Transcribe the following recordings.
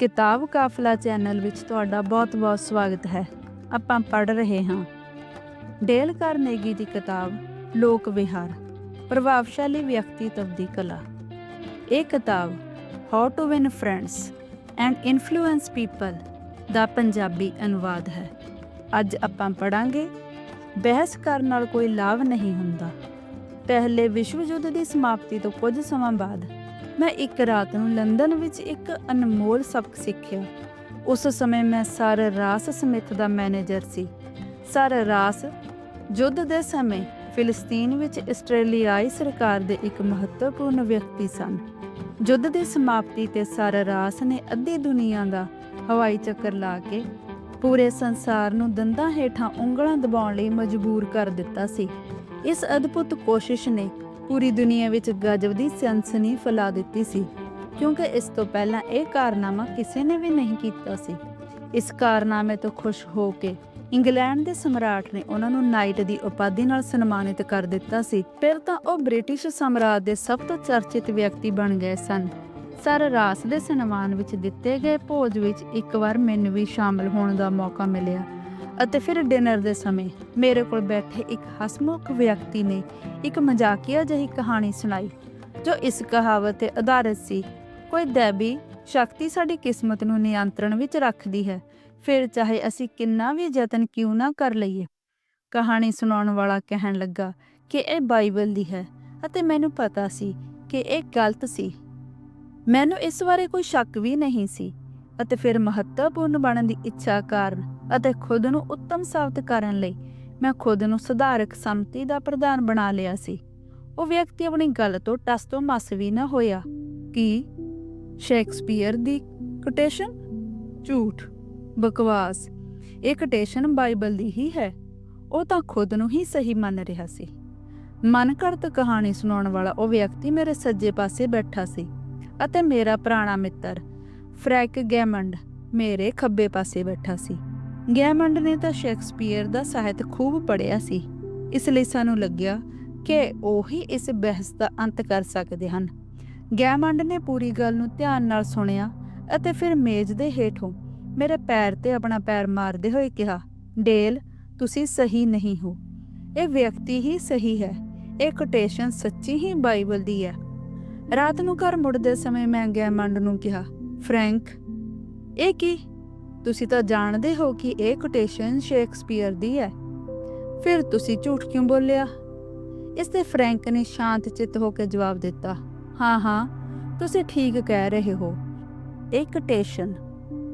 ਕਿਤਾਬ ਕਾਫਲਾ ਚੈਨਲ ਵਿੱਚ ਤੁਹਾਡਾ ਬਹੁਤ-ਬਹੁਤ ਸਵਾਗਤ ਹੈ। ਆਪਾਂ ਪੜ੍ਹ ਰਹੇ ਹਾਂ। ਡੇਲ ਕਾਰਨੇਗੀ ਦੀ ਕਿਤਾਬ, ਲੋਕ ਵਿਹਾਰ, ਪ੍ਰਭਾਵਸ਼ਾਲੀ ਵਿਅਕਤੀਤਵ ਦੀ ਕਲਾ। ਇਹ ਕਿਤਾਬ how to win friends and influence people ਦਾ ਪੰਜਾਬੀ ਅਨੁਵਾਦ ਹੈ। ਅੱਜ ਆਪਾਂ ਪੜਾਂਗੇ ਬਹਿਸ ਕਰਨ ਨਾਲ ਕੋਈ ਲਾਭ ਨਹੀਂ ਹੁੰਦਾ। ਪਹਿਲੇ ਵਿਸ਼ਵ ਯੁੱਧ ਦੀ ਸਮਾਪਤੀ ਤੋਂ ਕੁਝ ਸਮਾਂ ਬਾਅਦ ਮੈਂ ਇੱਕ ਰਾਤ ਨੂੰ ਲੰਡਨ ਵਿੱਚ ਇੱਕ ਅਨਮੋਲ ਸਬਕ ਸਿੱਖਿਆ। ਉਸ ਸਮੇਂ ਮੈਂ ਸਰ ਰਾਸ ਸਮਿਥ ਦਾ ਮੈਨੇਜਰ ਸੀ। ਸਰ ਰਾਸ ਯੁੱਧ ਦੇ ਸਮੇਂ ਫਿਲਿਸਤੀਨ ਵਿੱਚ ਆਸਟ੍ਰੇਲੀਆਈ ਸਰਕਾਰ ਦੇ ਇੱਕ ਮਹੱਤਵਪੂਰਨ ਵਿਅਕਤੀ ਸਨ। ਯੁੱਧ ਦੀ ਸਮਾਪਤੀ ਤੇ ਸਰ ਰਾਸ ਨੇ ਅੱਧੀ ਦੁਨੀਆ ਦਾ ਹਵਾਈ ਚੱਕਰ ਲਾ ਕੇ ਪੂਰੇ ਸੰਸਾਰ ਨੂੰ ਦੰਦਾਂ ਹੇਠਾਂ ਉਂਗਲਾਂ ਦਬਾਉਣ ਲਈ ਮਜਬੂਰ ਕਰ ਦਿੱਤਾ ਸੀ। ਇਸ ਅਦਭੁਤ ਕੋਸ਼ਿਸ਼ ਨੇ ਪੂਰੀ ਦੁਨੀਆ ਵਿੱਚ ਗਜਬ ਦੀ ਸਨਸਨੀ ਫੈਲਾ ਦਿੱਤੀ ਸੀ, ਕਿਉਂਕਿ ਇਸ ਤੋਂ ਪਹਿਲਾਂ ਇਹ ਕਾਰਨਾਮਾ ਕਿਸੇ ਨੇ ਵੀ ਨਹੀਂ ਕੀਤਾ ਸੀ। ਇਸ ਕਾਰਨਾਮੇ ਤੋਂ ਖੁਸ਼ ਹੋ ਕੇ ਇੰਗਲੈਂਡ ਦੇ ਸਮਰਾਟ ਨੇ ਉਹਨਾਂ ਨੂੰ ਨਾਈਟ ਦੀ ਉਪਾਧੀ ਨਾਲ ਸਨਮਾਨਿਤ ਕਰ ਦਿੱਤਾ ਸੀ। ਫਿਰ ਤਾਂ ਉਹ ਬ੍ਰਿਟਿਸ਼ ਸਮਰਾਟ ਦੇ ਸਭ ਤੋਂ ਚਰਚਿਤ ਵਿਅਕਤੀ ਬਣ ਗਏ ਸਨ। ਸਰ ਰਾਸ ਦੇ ਸਨਮਾਨ ਵਿੱਚ ਦਿੱਤੇ ਗਏ ਭੋਜ ਵਿੱਚ ਇੱਕ ਵਾਰ ਮੈਨੂੰ ਵੀ ਸ਼ਾਮਲ ਹੋਣ ਦਾ ਮੌਕਾ ਮਿਲਿਆ। ਅਤੇ ਫਿਰ ਡਿਨਰ ਦੇ ਸਮੇਂ ਮੇਰੇ ਕੋਲ ਬੈਠੇ ਇੱਕ ਹਸਮੁਖ ਵਿਅਕਤੀ ਨੇ ਇੱਕ ਮਜ਼ਾਕੀਆ ਜਿਹੀ ਕਹਾਣੀ ਸੁਣਾਈ, ਜੋ ਇਸ ਕਹਾਵਤ ਤੇ ਆਧਾਰਿਤ ਸੀ, ਕੋਈ ਦੇਵੀ ਸ਼ਕਤੀ ਸਾਡੀ ਕਿਸਮਤ ਨੂੰ ਨਿਯੰਤਰਣ ਵਿੱਚ ਰੱਖਦੀ ਹੈ, ਫਿਰ ਚਾਹੇ ਅਸੀਂ ਕਿੰਨਾ ਵੀ ਯਤਨ ਕਿਉਂ ਨਾ ਕਰ ਲਈਏ। ਕਹਾਣੀ ਸੁਣਾਉਣ ਵਾਲਾ ਕਹਿਣ ਲੱਗਾ ਕਿ ਇਹ ਬਾਈਬਲ ਦੀ ਹੈ ਅਤੇ ਮੈਨੂੰ ਪਤਾ ਸੀ ਕਿ ਇਹ ਗਲਤ ਸੀ। ਮੈਨੂੰ ਇਸ ਬਾਰੇ ਕੋਈ ਸ਼ੱਕ ਵੀ ਨਹੀਂ ਸੀ ਅਤੇ ਫਿਰ ਮਹੱਤਵਪੂਰਨ ਬਣਨ ਦੀ ਇੱਛਾ ਕਾਰਨ ਅਤੇ ਖੁਦ ਨੂੰ ਉੱਤਮ ਸਾਬਤ ਕਰਨ ਲਈ ਮੈਂ ਖੁਦ ਨੂੰ ਸੁਧਾਰਕ ਸੰਮਤੀ ਦਾ ਪ੍ਰਧਾਨ ਬਣਾ ਲਿਆ ਸੀ। ਉਹ ਵਿਅਕਤੀ ਆਪਣੀ ਗੱਲ ਤੋਂ ਟਸ ਤੋਂ ਮਸ ਵੀ ਨਾ ਹੋਇਆ। ਕਿ? ਸ਼ੇਕਸਪੀਅਰ ਦੀ ਕੋਟੇਸ਼ਨ ਝੂਠ। ਬਕਵਾਸ। ਇਹ ਕੋਟੇਸ਼ਨ ਬਾਈਬਲ ਦੀ ਹੀ ਹੈ। ਉਹ ਤਾਂ ਖੁਦ ਨੂੰ ਹੀ ਸਹੀ ਮੰਨ ਰਿਹਾ ਸੀ। ਮਨ ਘੜਤ ਕਹਾਣੀ ਸੁਣਾਉਣ ਵਾਲਾ ਉਹ ਵਿਅਕਤੀ ਮੇਰੇ ਸੱਜੇ ਪਾਸੇ ਬੈਠਾ ਸੀ ਅਤੇ ਮੇਰਾ ਪੁਰਾਣਾ ਮਿੱਤਰ ਫਰੈਂਕ ਗੈਮੰਡ ਮੇਰੇ ਖੱਬੇ ਪਾਸੇ ਬੈਠਾ ਸੀ। ਗੈਮੰਡ ਨੇ ਤਾਂ ਸ਼ੇਕਸਪੀਅਰ ਦਾ ਸਾਹਿਤ ਖੂਬ ਪੜ੍ਹਿਆ ਸੀ। ਇਸ ਲਈ ਸਾਨੂੰ ਲੱਗਿਆ ਕਿ ਉਹੀ ਇਸ ਬਹਿਸ ਦਾ ਅੰਤ ਕਰ ਸਕਦੇ ਹਨ। ਗੈਮੰਡ ਨੇ ਪੂਰੀ ਗੱਲ ਨੂੰ ਧਿਆਨ ਨਾਲ ਸੁਣਿਆ ਅਤੇ ਫਿਰ ਮੇਜ਼ ਦੇ ਹੇਠੋਂ ਮੇਰੇ ਪੈਰ ਤੇ ਆਪਣਾ ਪੈਰ ਮਾਰਦੇ ਹੋਏ ਕਿਹਾ, ਡੇਲ, ਤੁਸੀਂ ਸਹੀ ਨਹੀਂ ਹੋ। ਇਹ ਵਿਅਕਤੀ ਹੀ ਸਹੀ ਹੈ। ਇਹ ਕੋਟੇਸ਼ਨ ਸੱਚੀ ਹੀ ਬਾਈਬਲ ਦੀ ਹੈ। ਰਾਤ ਨੂੰ ਘਰ ਮੁੜਦੇ ਸਮੇਂ ਮੈਂ ਗੈਮੰਡ ਨੂੰ ਕਿਹਾ ਫਰੈਂਕ, ਇਹ ਕੀ? ਤੁਸੀਂ ਤਾਂ ਜਾਣਦੇ ਹੋ ਕਿ ਇਹ ਕੋਟੇਸ਼ਨ ਸ਼ੇਕਸਪੀਅਰ ਦੀ ਹੈ। ਫਿਰ ਤੁਸੀਂ ਝੂਠ ਕਿਉਂ ਬੋਲਿਆ? ਇਸ ਤੇ ਫਰੈਂਕ ਨੇ ਸ਼ਾਂਤ ਚਿੱਤ ਹੋ ਕੇ ਜਵਾਬ ਦਿੱਤਾ, ਹਾਂ ਹਾਂ, ਤੁਸੀਂ ਠੀਕ ਕਹਿ ਰਹੇ ਹੋ। ਇਹ ਕੋਟੇਸ਼ਨ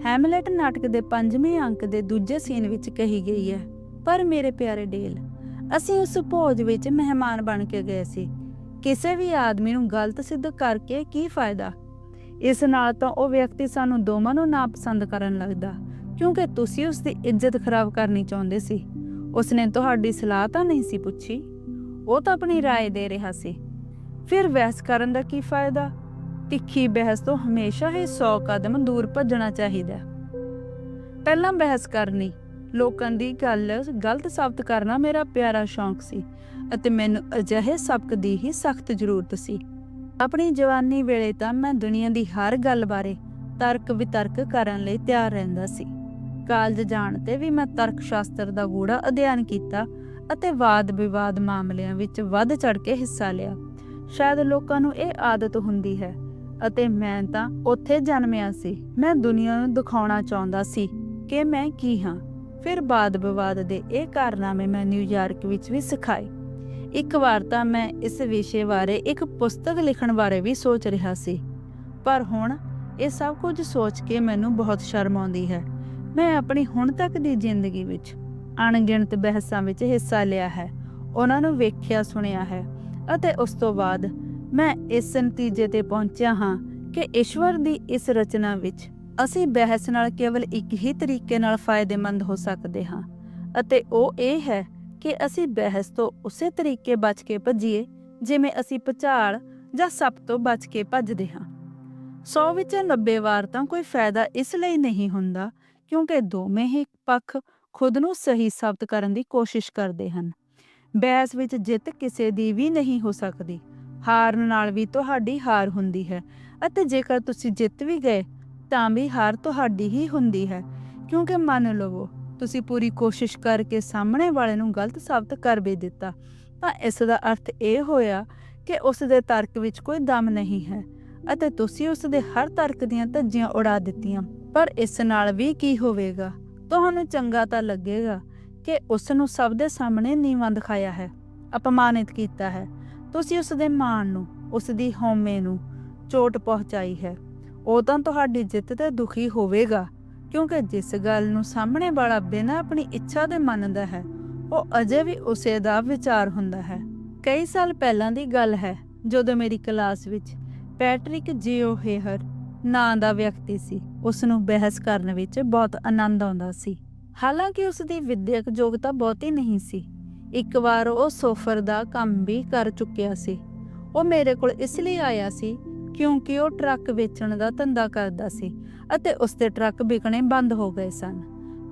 ਹੈਮਲਟ ਨਾਟਕ ਦੇ ਪੰਜਵੇਂ ਅੰਕ ਦੇ ਦੂਜੇ ਸੀਨ ਵਿੱਚ ਕਹੀ ਗਈ ਹੈ, ਪਰ ਮੇਰੇ ਪਿਆਰੇ ਡੇਲ, ਅਸੀਂ ਉਸ ਭੋਜ ਵਿੱਚ ਮਹਿਮਾਨ ਬਣ ਕੇ ਗਏ ਸੀ। ਕਿਸੇ ਵੀ ਆਦਮੀ ਨੂੰ ਗਲਤ ਸਿੱਧ ਕਰਕੇ ਕੀ ਫਾਇਦਾ? ਇਸ ਨਾਲ ਤਾਂ ਉਹ ਵਿਅਕਤੀ ਸਾਨੂੰ ਦੋਵਾਂ ਨੂੰ ਨਾਪਸੰਦ ਕਰਨ ਲੱਗਦਾ ਕਿਉਂਕਿ ਤੁਸੀਂ ਉਸ ਦੀ ਇੱਜ਼ਤ ਖਰਾਬ ਕਰਨੀ ਚਾਹੁੰਦੇ ਸੀ ਉਸਨੇ ਤੁਹਾਡੀ ਸਲਾਹ ਤਾਂ ਨਹੀਂ ਸੀ ਪੁੱਛੀ ਉਹ ਤਾਂ ਆਪਣੀ رائے ਦੇ ਰਿਹਾ ਸੀ ਫਿਰ ਬਹਿਸ ਕਰਨ ਦਾ ਕੀ ਫਾਇਦਾ ਤਿੱਖੀ ਬਹਿਸ ਤੋਂ ਹਮੇਸ਼ਾ ਹੀ 100 ਕਦਮ ਦੂਰ ਭੱਜਣਾ ਚਾਹੀਦਾ ਪਹਿਲਾਂ ਬਹਿਸ ਕਰਨੀ ਲੋਕਾਂ ਦੀ ਗੱਲ ਗਲਤ ਸਾਬਤ ਕਰਨਾ ਮੇਰਾ ਪਿਆਰਾ ਸ਼ੌਂਕ ਸੀ ਅਤੇ ਮੈਨੂੰ ਅਜਿਹੇ ਸਬਕ ਦੀ ਹੀ ਸਖਤ ਜ਼ਰੂਰਤ ਸੀ ਆਪਣੀ ਜਵਾਨੀ ਵੇਲੇ ਤਾਂ ਮੈਂ ਦੁਨੀਆ ਦੀ ਹਰ ਗੱਲ ਬਾਰੇ ਤਰਕ ਵਿਤਰਕ ਕਰਨ ਲਈ ਤਿਆਰ ਰਹਿੰਦਾ ਸੀ। ਕਾਲਜ ਜਾਣ ਤੇ ਵੀ ਮੈਂ ਤਰਕ ਸ਼ਾਸਤਰ ਦਾ ਗੂੜਾ ਅਧਿਐਨ ਕੀਤਾ ਅਤੇ ਵਾਦ ਵਿਵਾਦ ਮਾਮਲਿਆਂ ਵਿੱਚ ਵੱਧ ਚੜ ਕੇ ਹਿੱਸਾ ਲਿਆ। ਸ਼ਾਇਦ ਲੋਕਾਂ ਨੂੰ ਇਹ ਆਦਤ ਹੁੰਦੀ ਹੈ ਅਤੇ ਮੈਂ ਤਾਂ ਉੱਥੇ ਜਨਮਿਆ ਸੀ। ਮੈਂ ਦੁਨੀਆ ਨੂੰ ਦਿਖਾਉਣਾ ਚਾਹੁੰਦਾ ਸੀ ਕਿ ਮੈਂ ਕੀ ਹਾਂ। ਫਿਰ ਬਾਦ ਵਿਵਾਦ ਦੇ ਇਹ ਕਾਰਨਾਮੇ ਮੈਂ ਨਿਊਯਾਰਕ ਵਿੱਚ ਵੀ ਸਿਖਾਏ। ਇੱਕ ਵਾਰ ਤਾਂ ਮੈਂ ਇਸ ਵਿਸ਼ੇ ਬਾਰੇ ਇੱਕ ਪੁਸਤਕ ਲਿਖਣ ਬਾਰੇ ਵੀ ਸੋਚ ਰਿਹਾ ਸੀ। ਪਰ ਹੁਣ ਇਹ ਸਭ ਕੁਝ ਸੋਚ ਕੇ ਮੈਨੂੰ ਬਹੁਤ ਸ਼ਰਮ ਆਉਂਦੀ ਹੈ। ਮੈਂ ਆਪਣੀ ਹੁਣ ਤੱਕ ਦੀ ਜ਼ਿੰਦਗੀ ਵਿੱਚ ਅਣਗਿਣਤ ਬਹਿਸਾਂ ਵਿੱਚ ਹਿੱਸਾ ਲਿਆ ਹੈ, ਉਹਨਾਂ ਨੂੰ ਵੇਖਿਆ, ਸੁਣਿਆ ਹੈ ਅਤੇ ਉਸ ਤੋਂ ਬਾਅਦ ਮੈਂ ਇਸ ਨਤੀਜੇ ਤੇ ਪਹੁੰਚਿਆ ਹਾਂ ਕਿ ਈਸ਼ਵਰ ਦੀ ਇਸ ਰਚਨਾ ਵਿੱਚ ਅਸੀਂ ਬਹਿਸ ਨਾਲ ਕੇਵਲ ਇੱਕ ਹੀ ਤਰੀਕੇ ਨਾਲ ਫਾਇਦੇਮੰਦ ਹੋ ਸਕਦੇ ਹਾਂ ਅਤੇ ਉਹ ਇਹ ਹੈ ਕਿ ਅਸੀਂ ਬਹਿਸ ਤੋਂ ਉਸੇ ਤਰੀਕੇ ਬਚ ਕੇ ਭੱਜੀਏ, ਜਿਵੇਂ ਅਸੀਂ ਭੁਚਾਲ ਜਾਂ ਸੱਪ ਤੋਂ ਬਚ ਕੇ ਭੱਜਦੇ ਹਾਂ। 100 ਵਿੱਚ 90 ਵਾਰ ਤਾਂ ਕੋਈ ਫਾਇਦਾ ਇਸ ਲਈ ਨਹੀਂ ਹੁੰਦਾ, ਕਿਉਂਕਿ ਦੋਵੇਂ ਹੀ ਪੱਖ ਖੁਦ ਨੂੰ ਸਹੀ ਸਾਬਤ ਕਰਨ ਦੀ ਕੋਸ਼ਿਸ਼ ਕਰਦੇ ਹਨ। ਬਹਿਸ ਵਿੱਚ ਜਿੱਤ ਕਿਸੇ ਦੀ ਵੀ ਨਹੀਂ ਹੋ ਸਕਦੀ। ਹਾਰਨ ਨਾਲ ਵੀ ਤੁਹਾਡੀ ਹਾਰ ਹੁੰਦੀ ਹੈ, ਅਤੇ ਜੇਕਰ ਤੁਸੀਂ ਜਿੱਤ ਵੀ ਗਏ, ਤਾਂ ਵੀ ਹਾਰ ਤੁਹਾਡੀ ਹੀ ਹੁੰਦੀ ਹੈ, ਕਿਉਂਕਿ ਮੰਨ ਲਵੋ ਤੁਸੀਂ ਪੂਰੀ ਕੋਸ਼ਿਸ਼ ਕਰਕੇ ਸਾਹਮਣੇ ਵਾਲੇ ਨੂੰ ਗਲਤ ਸਾਬਤ ਕਰ ਵੀ ਦਿੱਤਾ, ਤਾਂ ਇਸ ਦਾ ਅਰਥ ਇਹ ਹੋਇਆ ਕਿ ਉਸ ਦੇ ਤਰਕ ਵਿੱਚ ਕੋਈ ਦਮ ਨਹੀਂ ਹੈ ਅਤੇ ਤੁਸੀਂ ਉਸ ਦੇ ਹਰ ਤਰਕ ਦੀਆਂ ਧੱਜੀਆਂ ਉਡਾ ਦਿੱਤੀਆਂ। ਪਰ ਇਸ ਨਾਲ ਵੀ ਕੀ ਹੋਵੇਗਾ? ਤੁਹਾਨੂੰ ਚੰਗਾ ਤਾਂ ਲੱਗੇਗਾ ਕਿ ਉਸ ਨੂੰ ਸਭ ਦੇ ਸਾਹਮਣੇ ਨੀਵਾਂ ਦਿਖਾਇਆ ਹੈ, ਅਪਮਾਨਿਤ ਕੀਤਾ ਹੈ। ਤੁਸੀਂ ਉਸ ਦੇ ਮਾਣ ਨੂੰ, ਉਸ ਦੀ ਹਉਮੈ ਨੂੰ ਚੋਟ ਪਹੁੰਚਾਈ ਹੈ। ਉਹ ਤਾਂ ਤੁਹਾਡੀ ਜਿੱਤ ਤੇ ਦੁਖੀ ਹੋਵੇਗਾ। ਕਿਉਂਕਿ ਜਿਸ ਗੱਲ ਨੂੰ ਸਾਹਮਣੇ ਵਾਲਾ ਬਿਨਾਂ ਆਪਣੀ ਇੱਛਾ ਦੇ ਮੰਨਦਾ ਹੈ, ਉਹ ਅਜੇ ਵੀ ਉਸੇ ਦਾ ਵਿਚਾਰ ਹੁੰਦਾ ਹੈ। ਕਈ ਸਾਲ ਪਹਿਲਾਂ ਦੀ ਗੱਲ ਹੈ, ਜਦੋਂ ਮੇਰੀ ਕਲਾਸ ਵਿੱਚ ਪੈਟਰਿਕ ਜਿਓ ਹੇਹਰ ਨਾਂ ਦਾ ਵਿਅਕਤੀ ਸੀ ਉਸ ਨੂੰ ਬਹਿਸ ਕਰਨ ਵਿੱਚ ਬਹੁਤ ਆਨੰਦ ਆਉਂਦਾ ਸੀ। ਹਾਲਾਂਕਿ ਉਸ ਦੀ ਵਿਦਿਅਕ ਯੋਗਤਾ ਬਹੁਤੀ ਨਹੀਂ ਸੀ। ਇੱਕ ਵਾਰ ਉਹ ਸੋਫਰ ਦਾ ਕੰਮ ਵੀ ਕਰ ਚੁੱਕਿਆ ਸੀ। ਉਹ ਮੇਰੇ ਕੋਲ ਇਸ ਲਈ ਆਇਆ ਸੀ ਕਿਉਂਕਿ ਉਹ ਟਰੱਕ ਵੇਚਣ ਦਾ ਧੰਦਾ ਕਰਦਾ ਸੀ ਅਤੇ ਉਸ ਦੇ ਟਰੱਕ ਵਿਕਣੇ ਬੰਦ ਹੋ ਗਏ ਸਨ।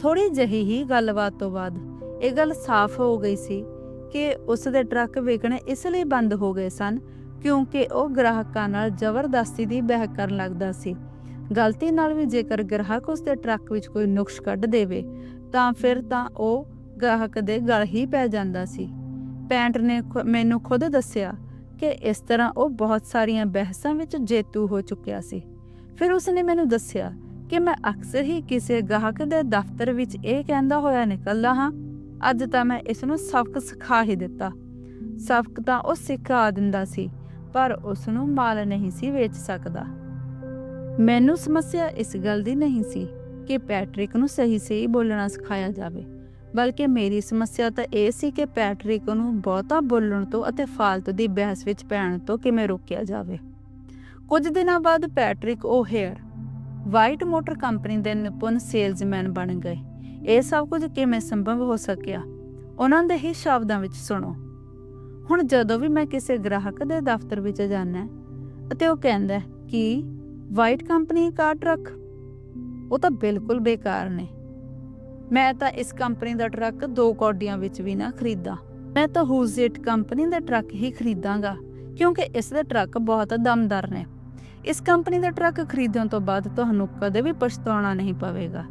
ਥੋੜੀ ਜਿਹੀ ਹੀ ਗੱਲਬਾਤ ਤੋਂ ਬਾਅਦ ਇਹ ਗੱਲ ਸਾਫ਼ ਹੋ ਗਈ ਸੀ ਕਿ ਉਸ ਦੇ ਟਰੱਕ ਵਿਕਣੇ ਇਸ ਲਈ ਬੰਦ ਹੋ ਗਏ ਸਨ ਕਿਉਂਕਿ ਉਹ ਗ੍ਰਾਹਕਾਂ ਨਾਲ ਜ਼ਬਰਦਸਤੀ ਦੀ ਬਹਿਕ ਕਰਨ ਲੱਗਦਾ ਸੀ। ਗਲਤੀ ਨਾਲ ਵੀ ਜੇਕਰ ਗ੍ਰਾਹਕ ਉਸ ਦੇ ਟਰੱਕ ਵਿੱਚ ਕੋਈ ਨੁਕਸ ਕੱਢ ਦੇਵੇ, ਤਾਂ ਫਿਰ ਤਾਂ ਉਹ ਗ੍ਰਾਹਕ ਦੇ ਗਲ ਹੀ ਪੈ ਜਾਂਦਾ ਸੀ। ਪੈਂਟ ਨੇ ਮੈਨੂੰ ਖੁਦ ਦੱਸਿਆ ਕਿ ਇਸ ਤਰ੍ਹਾਂ ਉਹ ਬਹੁਤ ਸਾਰੀਆਂ ਬਹਿਸਾਂ ਵਿੱਚ ਜੇਤੂ ਹੋ ਚੁੱਕਿਆ ਸੀ। ਫਿਰ ਉਸਨੇ ਮੈਨੂੰ ਦੱਸਿਆ ਕਿ ਮੈਂ ਅਕਸਰ ਹੀ ਕਿਸੇ ਗਾਹਕ ਦੇ ਦਫ਼ਤਰ ਵਿੱਚ ਇਹ ਕਹਿੰਦਾ ਹੋਇਆ ਨਿਕਲਦਾ ਹਾਂ, ਅੱਜ ਤਾਂ ਮੈਂ ਇਸ ਨੂੰ ਸਬਕ ਸਿਖਾ ਹੀ ਦਿੱਤਾ। ਸਬਕ ਤਾਂ ਉਹ ਸਿਖਾ ਦਿੰਦਾ ਸੀ, ਪਰ ਉਸ ਨੂੰ ਮਾਲ ਨਹੀਂ ਸੀ ਵੇਚ ਸਕਦਾ। ਮੈਨੂੰ ਸਮੱਸਿਆ ਇਸ ਗੱਲ ਦੀ ਨਹੀਂ ਸੀ ਕਿ ਪੈਟਰਿਕ ਨੂੰ ਸਹੀ ਸਹੀ ਬੋਲਣਾ ਸਿਖਾਇਆ ਜਾਵੇ। ਬਲਕਿ ਮੇਰੀ ਸਮੱਸਿਆ ਤਾਂ ਇਹ ਸੀ ਕਿ ਪੈਟਰਿਕ ਨੂੰ ਬਹੁਤਾ ਬੋਲਣ ਤੋਂ ਅਤੇ ਫਾਲਤੂ ਦੀ ਬਹਿਸ ਵਿੱਚ ਪੈਣ ਤੋਂ ਕਿਵੇਂ ਰੋਕਿਆ ਜਾਵੇ। ਕੁਝ ਦਿਨਾਂ ਬਾਅਦ Patrick O'Hare White Motor Company ਦੇ ਨਿਪੁੰਨ ਸੇਲਜ਼ਮੈਨ ਬਣ ਗਏ। ਇਹ ਸਭ ਕੁਝ ਕਿਵੇਂ ਸੰਭਵ ਹੋ ਸਕਿਆ, ਉਹਨਾਂ ਦੇ ਹੀ ਸ਼ਬਦਾਂ ਵਿੱਚ ਸੁਣੋ। ਹੁਣ ਜਦੋਂ ਵੀ ਮੈਂ ਕਿਸੇ ਗ੍ਰਾਹਕ ਦੇ ਦਫ਼ਤਰ ਵਿੱਚ ਜਾਂਦਾ ਅਤੇ ਉਹ ਕਹਿੰਦਾ ਕਿ ਵਾਈਟ ਕੰਪਨੀ ਕਾਰ ਟਰੱਕ, ਉਹ ਤਾਂ ਬਿਲਕੁਲ ਬੇਕਾਰ ਨੇ। ਮੈਂ ਤਾਂ ਇਸ ਕੰਪਨੀ ਦਾ ਟਰੱਕ ਦੋ ਕੌਡੀਆਂ ਵਿੱਚ ਵੀ ਨਾ ਖਰੀਦਾਂ। ਮੈਂ ਤਾਂ ਹੂਜ਼ਿਟ ਕੰਪਨੀ ਦਾ ਟਰੱਕ ਹੀ ਖਰੀਦਾਂਗਾ, ਕਿਉਂਕਿ ਇਸ ਦੇ ਟਰੱਕ ਬਹੁਤ ਦਮਦਾਰ ਨੇ। ਇਸ ਕੰਪਨੀ ਦਾ ਟਰੱਕ ਖਰੀਦਣ ਤੋਂ ਬਾਅਦ ਤੁਹਾਨੂੰ ਕਦੇ ਵੀ ਪਛਤਾਉਣਾ ਨਹੀਂ ਪਵੇਗਾ।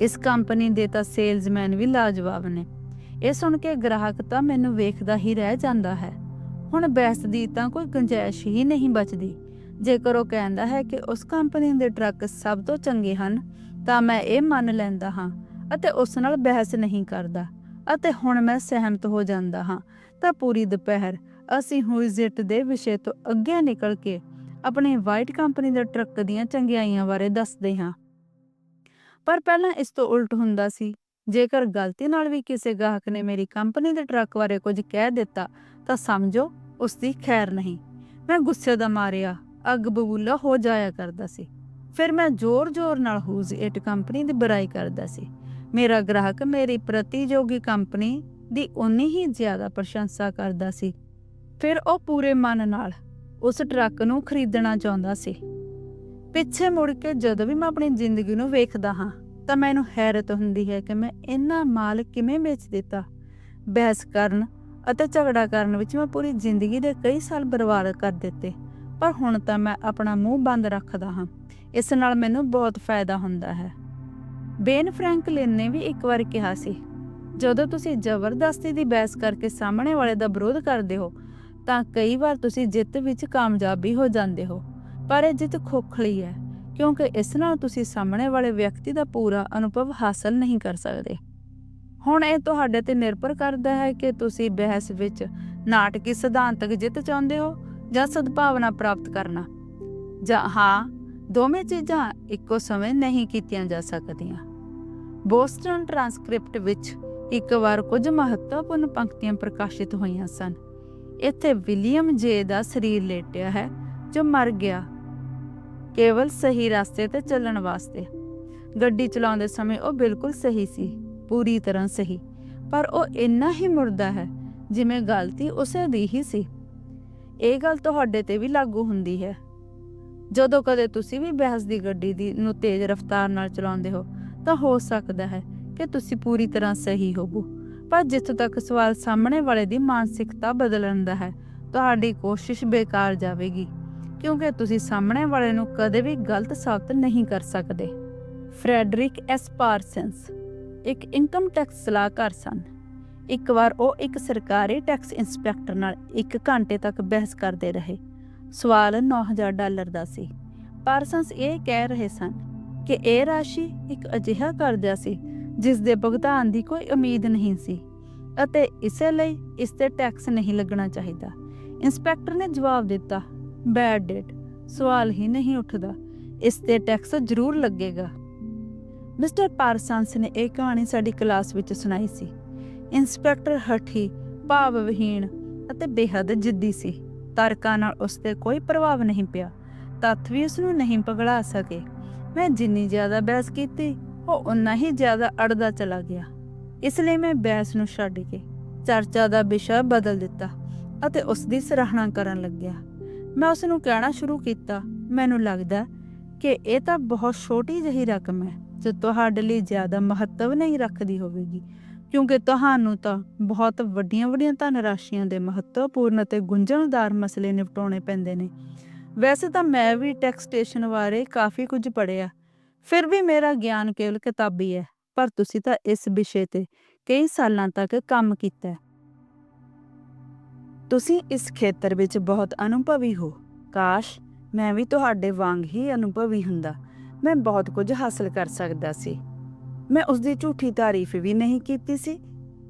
ਇਸ ਕੰਪਨੀ ਦੇ ਤਾਂ ਸੇਲਜ਼ਮੈਨ ਵੀ ਲਾਜਵਾਬ ਨੇ। ਇਹ ਸੁਣ ਕੇ ਗ੍ਰਾਹਕ ਤਾਂ ਮੈਨੂੰ ਵੇਖਦਾ ਹੀ ਰਹਿ ਜਾਂਦਾ ਹੈ। ਹੁਣ ਬਹਿਸ ਦੀ ਤਾਂ ਕੋਈ ਗੁੰਜਾਇਸ਼ ਹੀ ਨਹੀਂ ਬਚਦੀ। ਜੇਕਰ ਉਹ ਕਹਿੰਦਾ ਹੈ ਕਿ ਉਸ ਕੰਪਨੀ ਦੇ ਟਰੱਕ ਸਭ ਤੋਂ ਚੰਗੇ ਹਨ, ਤਾਂ ਮੈਂ ਇਹ ਮੰਨ ਲੈਂਦਾ ਹਾਂ ਅਤੇ ਉਸ ਨਾਲ ਬਹਿਸ ਨਹੀਂ ਕਰਦਾ। ਅਤੇ ਹੁਣ ਮੈਂ ਸਹਿਮਤ ਹੋ ਜਾਂਦਾ ਹਾਂ। ਤਾਂ ਪੂਰੀ ਦੁਪਹਿਰ ਅਸੀਂ ਹੁਇਜ਼ਿਟ ਦੇ ਵਿਸ਼ੇ ਤੋਂ ਅੱਗੇ ਨਿਕਲ ਕੇ ਆਪਣੀ ਵਾਈਟ ਕੰਪਨੀ ਦੇ ਟਰੱਕ ਦੀਆਂ ਚੰਗਿਆਈਆਂ ਬਾਰੇ ਦੱਸਦੇ ਹਾਂ। ਪਰ ਪਹਿਲਾਂ ਇਸ ਤੋਂ ਉਲਟ ਹੁੰਦਾ ਸੀ, ਜੇਕਰ ਗਲਤੀ ਨਾਲ ਵੀ ਕਿਸੇ ਗਾਹਕ ਨੇ ਮੇਰੀ ਕੰਪਨੀ ਦੇ ਟਰੱਕ ਬਾਰੇ ਕੁਝ ਕਹਿ ਦਿੱਤਾ, ਤਾਂ ਸਮਝੋ ਉਸ ਦੀ ਖੈਰ ਨਹੀਂ। ਮੈਂ ਗੁੱਸੇ ਦਾ ਮਾਰਿਆ, ਅੱਗ ਬਬੂਲਾ ਹੋ ਜਾਇਆ ਕਰਦਾ ਸੀ। ਫਿਰ ਮੈਂ ਜ਼ੋਰ-ਜ਼ੋਰ ਨਾਲ ਹੂਜ਼ ਇਟ ਕੰਪਨੀ ਦੀ ਬੁਰਾਈ ਕਰਦਾ ਸੀ। ਮੇਰਾ ਗ੍ਰਾਹਕ ਮੇਰੀ ਪ੍ਰਤੀਯੋਗੀ ਕੰਪਨੀ ਦੀ ਉਨੀ ਹੀ ਜ਼ਿਆਦਾ ਪ੍ਰਸ਼ੰਸਾ ਕਰਦਾ ਸੀ। ਫਿਰ ਉਹ ਪੂਰੇ ਮਨ ਨਾਲ ਉਸ ਟਰੱਕ ਨੂੰ ਖਰੀਦਣਾ ਚਾਹੁੰਦਾ ਸੀ। ਪਿੱਛੇ ਮੁੜ ਕੇ ਜਦੋਂ ਵੀ ਮੈਂ ਆਪਣੀ ਜ਼ਿੰਦਗੀ ਨੂੰ ਵੇਖਦਾ ਹਾਂ, ਤਾਂ ਮੈਨੂੰ ਹੈਰਤ ਹੁੰਦੀ ਹੈ ਕਿ ਮੈਂ ਇੰਨਾ ਮਾਲ ਕਿਵੇਂ ਵੇਚ ਦਿੱਤਾ। ਬਹਿਸ ਕਰਨ ਅਤੇ ਝਗੜਾ ਕਰਨ ਵਿੱਚ ਮੈਂ ਪੂਰੀ ਜ਼ਿੰਦਗੀ ਦੇ ਕਈ ਸਾਲ ਬਰਬਾਦ ਕਰ ਦਿੱਤੇ, ਪਰ ਹੁਣ ਤਾਂ ਮੈਂ ਆਪਣਾ ਮੂੰਹ ਬੰਦ ਰੱਖਦਾ ਹਾਂ। ਇਸ ਨਾਲ ਮੈਨੂੰ ਬਹੁਤ ਫਾਇਦਾ ਹੁੰਦਾ ਹੈ। ਬੇਨ ਫ੍ਰੈਂਕਲਿਨ ਨੇ ਵੀ ਇੱਕ ਵਾਰ ਕਿਹਾ ਸੀ, ਜਦੋਂ ਤੁਸੀਂ ਜ਼ਬਰਦਸਤੀ ਦੀ ਬਹਿਸ ਕਰਕੇ ਸਾਹਮਣੇ ਵਾਲੇ ਦਾ ਵਿਰੋਧ ਕਰਦੇ ਹੋ, ਤਾਂ ਕਈ ਵਾਰ ਤੁਸੀਂ ਜਿੱਤ ਵਿੱਚ ਕਾਮਯਾਬ ਵੀ ਹੋ ਜਾਂਦੇ ਹੋ। ਪਰ ਇਹ ਜਿੱਤ ਖੋਖਲੀ ਹੈ, ਕਿਉਂਕਿ ਇਸ ਨਾਲ ਤੁਸੀਂ ਸਾਹਮਣੇ ਵਾਲੇ ਵਿਅਕਤੀ ਦਾ ਪੂਰਾ ਅਨੁਭਵ ਹਾਸਲ ਨਹੀਂ ਕਰ ਸਕਦੇ। ਹੁਣ ਇਹ ਤੁਹਾਡੇ ਤੇ ਨਿਰਭਰ ਕਰਦਾ ਹੈ ਕਿ ਤੁਸੀਂ ਬਹਿਸ ਵਿੱਚ ਨਾਟਕੀ ਸਿਧਾਂਤਕ ਜਿੱਤ ਚਾਹੁੰਦੇ ਹੋ ਜਾਂ ਸਦਭਾਵਨਾ ਪ੍ਰਾਪਤ ਕਰਨਾ। ਜਾਂ ਹਾਂ ਦੋਵੇਂ ਚੀਜ਼ਾਂ ਇੱਕੋ ਸਮੇਂ ਨਹੀਂ ਕੀਤੀਆਂ ਜਾ ਸਕਦੀਆਂ। ਬੋਸਟਨ ਟ੍ਰਾਂਸਕ੍ਰਿਪਟ ਵਿੱਚ ਇੱਕ ਵਾਰ ਕੁਝ ਮਹੱਤਵਪੂਰਨ ਪੰਕਤੀਆਂ ਪ੍ਰਕਾਸ਼ਿਤ ਹੋਈਆਂ ਸਨ। ਇੱਥੇ ਵਿਲੀਅਮ ਜੇ ਦਾ ਸਰੀਰ ਲੇਟਿਆ ਹੈ, ਜੋ ਮਰ ਗਿਆ। ਕੇਵਲ ਸਹੀ ਰਸਤੇ ਤੇ ਚੱਲਣ ਵਾਸਤੇ। ਗੱਡੀ ਚਲਾਉਂਦੇ ਸਮੇਂ ਉਹ ਬਿਲਕੁਲ ਸਹੀ ਸੀ, ਪੂਰੀ ਤਰ੍ਹਾਂ ਸਹੀ। ਪਰ ਉਹ ਇੰਨਾ ਹੀ ਮੁਰਦਾ ਹੈ, ਜਿਵੇਂ ਗਲਤੀ ਉਸੇ ਦੀ ਹੀ ਸੀ। ਇਹ ਗੱਲ ਤੁਹਾਡੇ ਤੇ ਵੀ ਲਾਗੂ ਹੁੰਦੀ ਹੈ। ਜਦੋਂ ਕਦੇ ਤੁਸੀਂ ਵੀ ਬਹਿਸ ਦੀ ਗੱਡੀ ਦੀ ਨੂੰ ਤੇਜ਼ ਰਫ਼ਤਾਰ ਨਾਲ ਚਲਾਉਂਦੇ ਹੋ, ਤਾਂ ਹੋ ਸਕਦਾ ਹੈ ਕਿ ਤੁਸੀਂ ਪੂਰੀ ਤਰ੍ਹਾਂ ਸਹੀ ਹੋਵੋ। ਪਰ ਜਿੱਥੋਂ ਤੱਕ ਸਵਾਲ ਸਾਹਮਣੇ ਵਾਲੇ ਦੀ ਮਾਨਸਿਕਤਾ ਬਦਲਣ ਦਾ ਹੈ, ਤੁਹਾਡੀ ਕੋਸ਼ਿਸ਼ ਬੇਕਾਰ ਜਾਵੇਗੀ, ਕਿਉਂਕਿ ਤੁਸੀਂ ਸਾਹਮਣੇ ਵਾਲੇ ਨੂੰ ਕਦੇ ਵੀ ਗਲਤ ਸਾਬਤ ਨਹੀਂ ਕਰ ਸਕਦੇ। ਫਰੈਡਰਿਕ ਐਸ ਪਾਰਸਨਸ ਇੱਕ ਇਨਕਮ ਟੈਕਸ ਸਲਾਹਕਾਰ ਸਨ। ਇੱਕ ਵਾਰ ਉਹ ਇੱਕ ਸਰਕਾਰੀ ਟੈਕਸ ਇੰਸਪੈਕਟਰ ਨਾਲ 1 ਘੰਟੇ ਤੱਕ ਬਹਿਸ ਕਰਦੇ ਰਹੇ। ਸਵਾਲ 9000 ਡਾਲਰ ਦਾ ਸੀ। ਪਾਰਸਨਸ ਇਹ ਕਹਿ ਰਹੇ ਸਨ ਕਿ ਇਹ ਰਾਸ਼ੀ ਇੱਕ ਅਜਿਹਾ ਕਰਜ਼ਾ ਸੀ ਜਿਸ ਦੇ ਭੁਗਤਾਨ ਦੀ ਕੋਈ ਉਮੀਦ ਨਹੀਂ ਸੀ ਅਤੇ ਇਸੇ ਲਈ ਇਸ ਤੇ ਟੈਕਸ ਨਹੀਂ ਲੱਗਣਾ ਚਾਹੀਦਾ। ਇੰਸਪੈਕਟਰ ਨੇ ਜਵਾਬ ਦਿੱਤਾ, ਬੈਡ ਡੇਟ, ਸਵਾਲ ਹੀ ਨਹੀਂ ਉੱਠਦਾ, ਇਸ ਤੇ ਟੈਕਸ ਜ਼ਰੂਰ ਲੱਗੇਗਾ। ਮਿਸਟਰ ਪਾਰਸਨਸ ਨੇ ਇਹ ਕਹਾਣੀ ਸਾਡੀ ਕਲਾਸ ਵਿੱਚ ਸੁਣਾਈ ਸੀ। ਇੰਸਪੈਕਟਰ ਹਠੀ ਭਾਵਵਹੀਣ ਅਤੇ ਬੇਹੱਦ ਜਿੱਦੀ ਸੀ। ਤਰਕਾਂ ਨਾਲ ਉਸ ਤੇ ਕੋਈ ਪ੍ਰਭਾਵ ਨਹੀਂ ਪਿਆ। ਤੱਥ ਵੀ ਉਸ ਨੂੰ ਨਹੀਂ ਪਗੜਾ ਸਕੇ। ਮੈਂ ਜਿੰਨੀ ਜ਼ਿਆਦਾ ਬਹਿਸ ਕੀਤੀ, ਉਹ ਉਨਾ ਹੀ ਜ਼ਿਆਦਾ ਅੜਦਾ ਚਲਾ ਗਿਆ। ਇਸ ਲਈ ਮੈਂ ਬਹਿਸ ਨੂੰ ਛੱਡ ਕੇ ਚਰਚਾ ਦਾ ਵਿਸ਼ਾ ਬਦਲ ਦਿੱਤਾ ਅਤੇ ਉਸ ਦੀ ਸਰਾਹਨਾ ਕਰਨ ਲੱਗਿਆ। ਮੈਂ ਉਸ ਨੂੰ ਕਹਿਣਾ ਸ਼ੁਰੂ ਕੀਤਾ, ਮੈਨੂੰ ਲੱਗਦਾ ਕਿ ਇਹ ਤਾਂ ਬਹੁਤ ਛੋਟੀ ਜਿਹੀ ਰਕਮ ਹੈ, ਜੋ ਤੁਹਾਡੇ ਲਈ ਜ਼ਿਆਦਾ ਮਹੱਤਵ ਨਹੀਂ ਰੱਖਦੀ ਹੋਵੇਗੀ। ਕਿਉਂਕਿ ਤੁਹਾਨੂੰ ਤਾਂ ਬਹੁਤ ਵੱਡੀਆਂ-ਵੱਡੀਆਂ ਧਨ ਰਾਸ਼ੀਆਂ ਦੇ ਮਹੱਤਵਪੂਰਨ ਅਤੇ ਗੁੰਝਲਦਾਰ ਮਸਲੇ ਨਿਪਟਾਉਣੇ ਪੈਂਦੇ ਨੇ। ਵੈਸੇ ਤਾਂ ਮੈਂ ਵੀ ਟੈਕਸਟੇਸ਼ਨ ਬਾਰੇ ਕਾਫੀ ਕੁਝ ਪੜ੍ਹਿਆ। ਫਿਰ ਵੀ ਮੇਰਾ ਗਿਆਨ ਕੇਵਲ ਕਿਤਾਬੀ ਹੈ, ਪਰ ਤੁਸੀਂ ਤਾਂ ਇਸ ਵਿਸ਼ੇ ਤੇ ਕਈ ਸਾਲਾਂ ਤੱਕ ਕੰਮ ਕੀਤਾ ਹੈ। ਤੁਸੀਂ ਇਸ ਖੇਤਰ ਵਿੱਚ ਬਹੁਤ ਅਨੁਭਵੀ ਹੋ। ਕਾਸ਼ ਮੈਂ ਵੀ ਤੁਹਾਡੇ ਵਾਂਗ ਹੀ ਅਨੁਭਵੀ ਹੁੰਦਾ। ਮੈਂ ਬਹੁਤ ਕੁਝ ਹਾਸਲ ਕਰ ਸਕਦਾ ਸੀ। ਮੈਂ ਉਸ ਦੀ ਝੂਠੀ ਤਾਰੀਫ ਵੀ ਨਹੀਂ ਕੀਤੀ ਸੀ।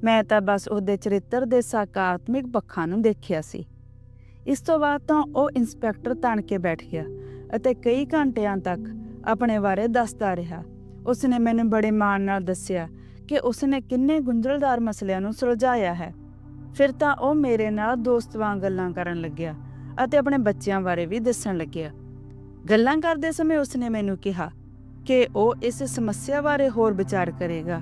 ਮੈਂ ਤਾਂ ਬਸ ਉਹਦੇ ਚਰਿੱਤਰ ਦੇ ਸਕਾਰਾਤਮਕ ਪੱਖਾਂ ਨੂੰ ਦੇਖਿਆ ਸੀ। ਇਸ ਤੋਂ ਬਾਅਦ ਤਾਂ ਉਹ ਇੰਸਪੈਕਟਰ ਤਣ ਕੇ ਬੈਠ ਗਿਆ ਅਤੇ ਕਈ ਘੰਟਿਆਂ ਤੱਕ ਆਪਣੇ ਬਾਰੇ ਦੱਸਦਾ ਰਿਹਾ। ਉਸਨੇ ਮੈਨੂੰ ਬੜੇ ਮਾਣ ਨਾਲ ਦੱਸਿਆ ਕਿ ਉਸਨੇ ਕਿੰਨੇ ਗੁੰਝਲਦਾਰ ਮਸਲਿਆਂ ਨੂੰ ਸੁਲਝਾਇਆ ਹੈ। ਫਿਰ ਤਾਂ ਉਹ ਮੇਰੇ ਨਾਲ ਦੋਸਤ ਵਾਂਗ ਗੱਲਾਂ ਕਰਨ ਲੱਗਿਆ ਅਤੇ ਆਪਣੇ ਬੱਚਿਆਂ ਬਾਰੇ ਵੀ ਦੱਸਣ ਲੱਗਿਆ। ਗੱਲਾਂ ਕਰਦੇ ਸਮੇਂ ਉਸਨੇ ਮੈਨੂੰ ਕਿਹਾ ਕਿ ਉਹ ਇਸ ਸਮੱਸਿਆ ਬਾਰੇ ਹੋਰ ਵਿਚਾਰ ਕਰੇਗਾ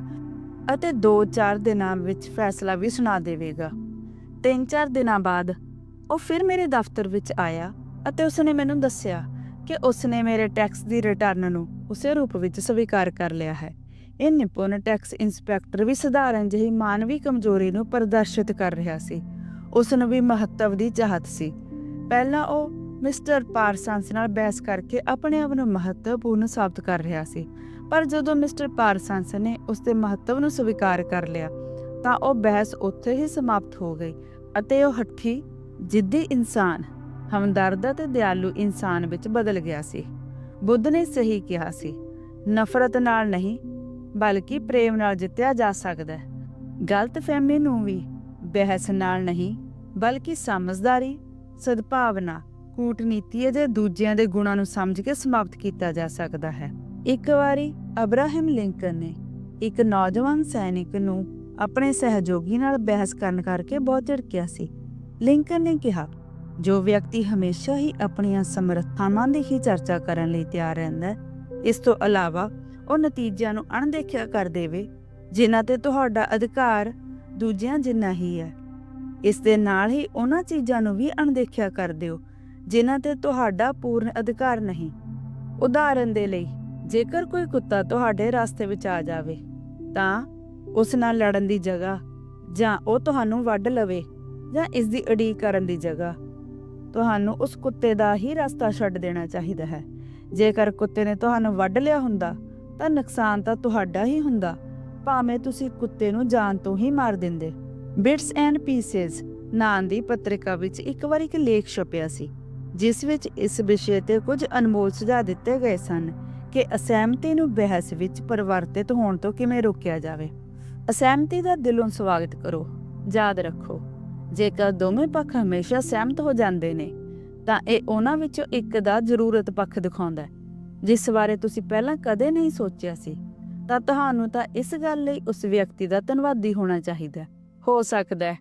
ਅਤੇ 2-4 ਦਿਨਾਂ ਵਿੱਚ ਫੈਸਲਾ ਵੀ ਸੁਣਾ ਦੇਵੇਗਾ। 3-4 ਦਿਨਾਂ ਬਾਅਦ ਉਹ ਫਿਰ ਮੇਰੇ ਦਫ਼ਤਰ ਵਿੱਚ ਆਇਆ ਅਤੇ ਉਸਨੇ ਮੈਨੂੰ ਦੱਸਿਆ ਕਿ ਉਸਨੇ ਮੇਰੇ ਟੈਕਸ ਦੀ ਰਿਟਰਨ ਨੂੰ ਉਸੇ ਰੂਪ ਵਿੱਚ ਸਵੀਕਾਰ ਕਰ ਲਿਆ ਹੈ। ਇਹ ਨਿਪੁੰਨ ਟੈਕਸ ਇੰਸਪੈਕਟਰ ਵੀ ਸਧਾਰਨ ਜਿਹੀ ਮਾਨਵੀ ਕਮਜ਼ੋਰੀ ਨੂੰ ਪ੍ਰਦਰਸ਼ਿਤ ਕਰ ਰਿਹਾ ਸੀ। ਉਸ ਨੂੰ ਵੀ ਮਹੱਤਵ ਦੀ ਚਾਹਤ ਸੀ। ਪਹਿਲਾਂ ਉਹ ਮਿਸਟਰ ਪਾਰਸਨਸ ਨਾਲ ਬਹਿਸ ਕਰਕੇ ਆਪਣੇ ਆਪ ਨੂੰ ਮਹੱਤਵਪੂਰਨ ਸਾਬਤ ਕਰ ਰਿਹਾ ਸੀ। ਪਰ ਜਦੋਂ ਮਿਸਟਰ ਪਾਰਸਨਸ ਨੇ ਉਸ ਦੇ ਮਹੱਤਵ ਨੂੰ ਸਵੀਕਾਰ ਕਰ ਲਿਆ, ਤਾਂ ਉਹ ਬਹਿਸ ਉੱਥੇ ਹੀ ਸਮਾਪਤ ਹੋ ਗਈ ਅਤੇ ਉਹ ਹੱਠੀ ਜਿੱਦੀ ਇਨਸਾਨ, ਹਮਦਰਦ ਅਤੇ ਦਿਆਲੂ ਇਨਸਾਨ ਵਿੱਚ ਬਦਲ ਗਿਆ ਸੀ। ਬੁੱਧ ਨੇ ਸਹੀ ਕਿਹਾ ਸੀ, ਨਫ਼ਰਤ ਨਾਲ ਨਹੀਂ, ਬਲਕਿ ਪ੍ਰੇਮ ਨਾਲ ਜਿੱਤਿਆ ਜਾ ਸਕਦਾ ਹੈ। ਗਲਤਫਹਿਮੀ ਨੂੰ ਵੀ ਬਹਿਸ ਨਾਲ ਨਹੀਂ, ਬਲਕਿ ਸਮਝਦਾਰੀ, ਸਦਭਾਵਨਾ ਕੂਟਨੀਤੀ ਅਤੇ ਦੂਜਿਆਂ ਦੇ ਗੁਣਾਂ ਨੂੰ ਸਮਝ ਕੇ ਸਮਾਪਤ ਕੀਤਾ ਜਾ ਸਕਦਾ ਹੈ। ਇੱਕ ਵਾਰੀ ਅਬਰਾਹਮ ਲਿੰਕਨ ਨੇ ਇੱਕ ਨੌਜਵਾਨ ਸੈਨਿਕ ਨੂੰ ਆਪਣੇ ਸਹਿਯੋਗੀ ਨਾਲ ਬਹਿਸ ਕਰਨ ਕਰਕੇ ਬਹੁਤ ਝਿੜਕਿਆ ਸੀ। ਲਿੰਕਨ ਨੇ ਕਿਹਾ, ਜੋ ਵਿਅਕਤੀ ਹਮੇਸ਼ਾ ਹੀ ਆਪਣੀਆਂ ਸਮਰੱਥਾਵਾਂ ਦੀ ਹੀ ਚਰਚਾ ਕਰਨ ਲਈ ਤਿਆਰ ਰਹਿੰਦਾ ਹੈ, ਇਸ ਤੋਂ ਇਲਾਵਾ ਉਹ ਨਤੀਜਿਆਂ ਨੂੰ ਅਣਦੇਖਿਆ ਕਰ ਦੇਵੇ, ਜਿਨ੍ਹਾਂ ਤੇ ਤੁਹਾਡਾ ਅਧਿਕਾਰ ਦੂਜਿਆਂ ਜਿੰਨਾ ਹੀ ਹੈ। ਇਸ ਦੇ ਨਾਲ ਹੀ ਉਹਨਾਂ ਚੀਜ਼ਾਂ ਨੂੰ ਵੀ ਅਣਦੇਖਿਆ ਕਰ ਦਿਓ ਜਿਨ੍ਹਾਂ ਤੇ ਤੁਹਾਡਾ ਪੂਰਨ ਅਧਿਕਾਰ ਨਹੀਂ। ਉਦਾਹਰਨ ਦੇ ਲਈ, ਜੇਕਰ ਕੋਈ ਕੁੱਤਾ ਤੁਹਾਡੇ ਰਸਤੇ ਵਿੱਚ ਆ ਜਾਵੇ, ਤਾਂ ਉਸ ਨਾਲ ਲੜਨ ਦੀ ਜਗ੍ਹਾ ਜਾਂ ਉਹ ਤੁਹਾਨੂੰ ਵੱਢ ਲਵੇ ਜਾਂ ਇਸ ਦੀ ਉਡੀਕ ਕਰਨ ਦੀ ਜਗ੍ਹਾ, ਤੁਹਾਨੂੰ ਉਸ ਕੁੱਤੇ ਦਾ ਹੀ ਰਸਤਾ ਛੱਡ ਦੇਣਾ ਚਾਹੀਦਾ ਹੈ। ਜੇਕਰ ਕੁੱਤੇ ਨੇ ਤੁਹਾਨੂੰ ਵੱਢ ਲਿਆ ਹੁੰਦਾ, ਤਾਂ ਨੁਕਸਾਨ ਤਾਂ ਤੁਹਾਡਾ ਹੀ ਹੁੰਦਾ, ਭਾਵੇਂ ਤੁਸੀਂ ਕੁੱਤੇ ਨੂੰ ਜਾਨ ਤੋਂ ਹੀ ਮਾਰ ਦਿੰਦੇ। ਬਿਟਸ ਐਂਡ ਪੀਸਸ ਨਾਂ ਦੀ ਪੱਤਰਿਕਾ ਵਿੱਚ ਇੱਕ ਵਾਰ ਇੱਕ ਲੇਖ ਛਪਿਆ ਸੀ। ਜਿਸ ਵਿੱਚ ਇਸ ਵਿਸ਼ੇ ਤੇ ਕੁਝ ਅਨਮੋਲ ਸੁਝਾਅ ਦਿੱਤੇ ਗਏ ਸਨ ਕਿ ਅਸਹਿਮਤੀ ਨੂੰ ਬਹਿਸ ਵਿੱਚ ਪਰਿਵਰਤਿਤ ਹੋਣ ਤੋਂ ਕਿਵੇਂ ਰੋਕਿਆ ਜਾਵੇ। ਅਸਹਿਮਤੀ ਦਾ ਦਿਲੋਂ ਸਵਾਗਤ ਕਰੋ, ਯਾਦ ਰੱਖੋ, ਜੇਕਰ ਦੋਵੇਂ ਪੱਖ ਹਮੇਸ਼ਾ ਸਹਿਮਤ ਹੋ ਜਾਂਦੇ ਨੇ, ਤਾਂ ਇਹ ਉਹਨਾਂ ਵਿੱਚੋਂ ਇੱਕ ਦਾ ਜ਼ਰੂਰਤ ਪੱਖ ਦਿਖਾਉਂਦਾ ਹੈ। ਜਿਸ ਬਾਰੇ ਤੁਸੀਂ ਪਹਿਲਾਂ ਕਦੇ ਨਹੀਂ ਸੋਚਿਆ ਸੀ, ਤਾਂ ਤੁਹਾਨੂੰ ਤਾਂ ਇਸ ਗੱਲ ਲਈ ਉਸ ਵਿਅਕਤੀ ਦਾ ਧੰਨਵਾਦੀ ਹੋਣਾ ਚਾਹੀਦਾ ਹੋ। ਸਕਦਾ ਹੈ